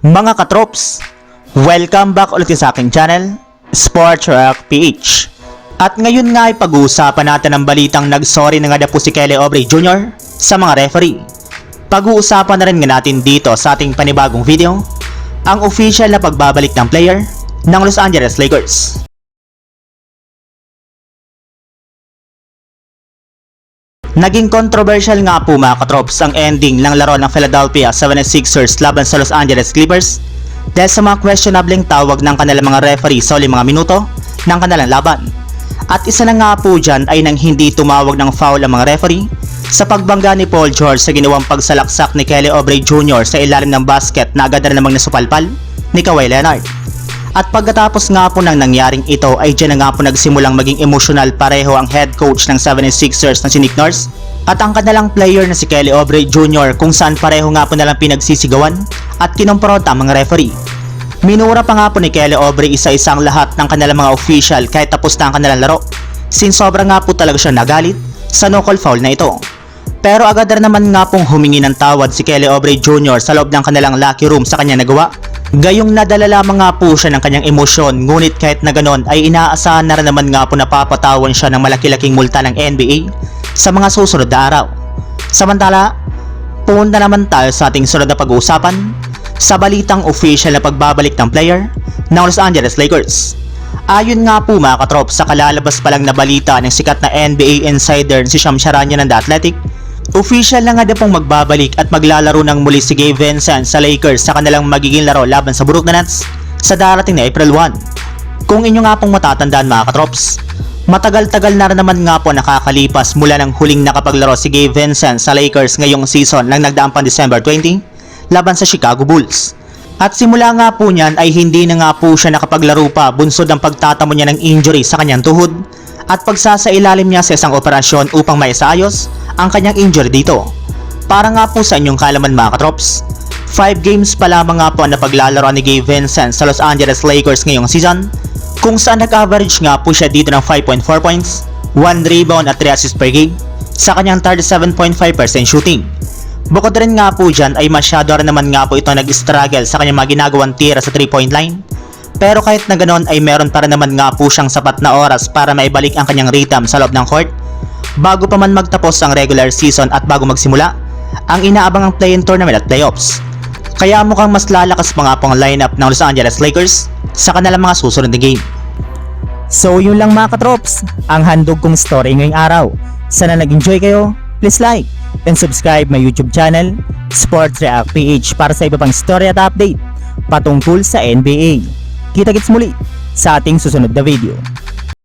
Mga katrops, welcome back ulit sa aking channel, Sports Rock PH. At ngayon nga ay pag-uusapan natin ang balitang nag-sorry na nga po si Kelly Oubre Jr. sa mga referee. Pag-uusapan na rin nga natin dito sa ating panibagong video, ang official na pagbabalik ng player ng Los Angeles Lakers. Naging controversial nga po mga katrops ang ending ng laro ng Philadelphia 76ers laban sa Los Angeles Clippers dahil sa mga questionableng tawag ng kanilang mga referee sa uling mga minuto ng kanilang laban. At isa na nga po dyan ay nang hindi tumawag ng foul ang mga referee sa pagbangga ni Paul George sa ginawang pagsalaksak ni Kelly Oubre Jr. sa ilalim ng basket na agad na namang nasupalpal ni Kawhi Leonard. At pagkatapos nga po ng nangyaring ito ay dyan na nga po nagsimulang maging emotional pareho ang head coach ng 76ers na si Nick Nurse at ang kanilang player na si Kelly Oubre Jr. kung saan pareho nga po nalang pinagsisigawan at kinomprota ang mga referee. Minura pa nga po ni Kelly Oubre isa-isang lahat ng kanilang mga official kahit tapos na ang kanilang laro since sobra nga po talaga siya nagalit sa no-call foul na ito. Pero agad na naman nga pong humingi ng tawad si Kelly Oubre Jr. sa loob ng kanilang locker room sa kanya nagawa. Gayong nadala lamang nga po siya ng kanyang emosyon ngunit kahit na ganon ay inaasahan na rin naman nga po na papatawan siya ng malaki-laking multa ng NBA sa mga susunod na araw. Samantala, punta naman tayo sa ating sunod na pag-uusapan sa balitang official na pagbabalik ng player ng Los Angeles Lakers. Ayon nga po mga katrop sa kalalabas pa lang na balita ng sikat na NBA insider si Sham Charania ng The Athletic, official na nga na pong magbabalik at maglalaro ng muli si Gabe Vincent sa Lakers sa kanilang magiging laro laban sa Brooklyn Nets sa darating na April 1. Kung inyo nga pong matatandaan mga katrops, matagal-tagal na naman nga po nakakalipas mula ng huling nakapaglaro si Gabe Vincent sa Lakers ngayong season ng nagdaang pang December 20 laban sa Chicago Bulls. At simula nga po niyan ay hindi na nga po siya nakapaglaro pa bunsod ng pagtatamo niya ng injury sa kanyang tuhod at pagsasailalim niya sa isang operasyon upang maisaayos ang kanyang injury dito. Para nga po sa inyong kalaman mga katrops, 5 games pa lamang nga po na paglalaro ni Gabe Vincent sa Los Angeles Lakers ngayong season kung saan nag-average nga po siya dito ng 5.4 points, 1 rebound at 3 assists per game sa kanyang 37.5% shooting. Bukod rin nga po dyan ay masyado rin naman nga po ito nag-struggle sa kanyang mga ginagawang tira sa 3-point line. Pero kahit na ganoon ay meron pa rin naman nga po siyang sapat na oras para maibalik ang kanyang rhythm sa loob ng court. Bago pa man magtapos ang regular season at bago magsimula, ang inaabangang play-in tournament at playoffs. Kaya mukhang mas lalakas pa nga po ang lineup ng Los Angeles Lakers sa kanilang mga susunod na game. So yun lang mga katrops, ang handog kong story ngayong araw. Sana nag-enjoy kayo, please like and subscribe my YouTube channel, Sports React PH para sa iba pang story at update patungkol sa NBA. Kita-kits muli sa ating susunod na video.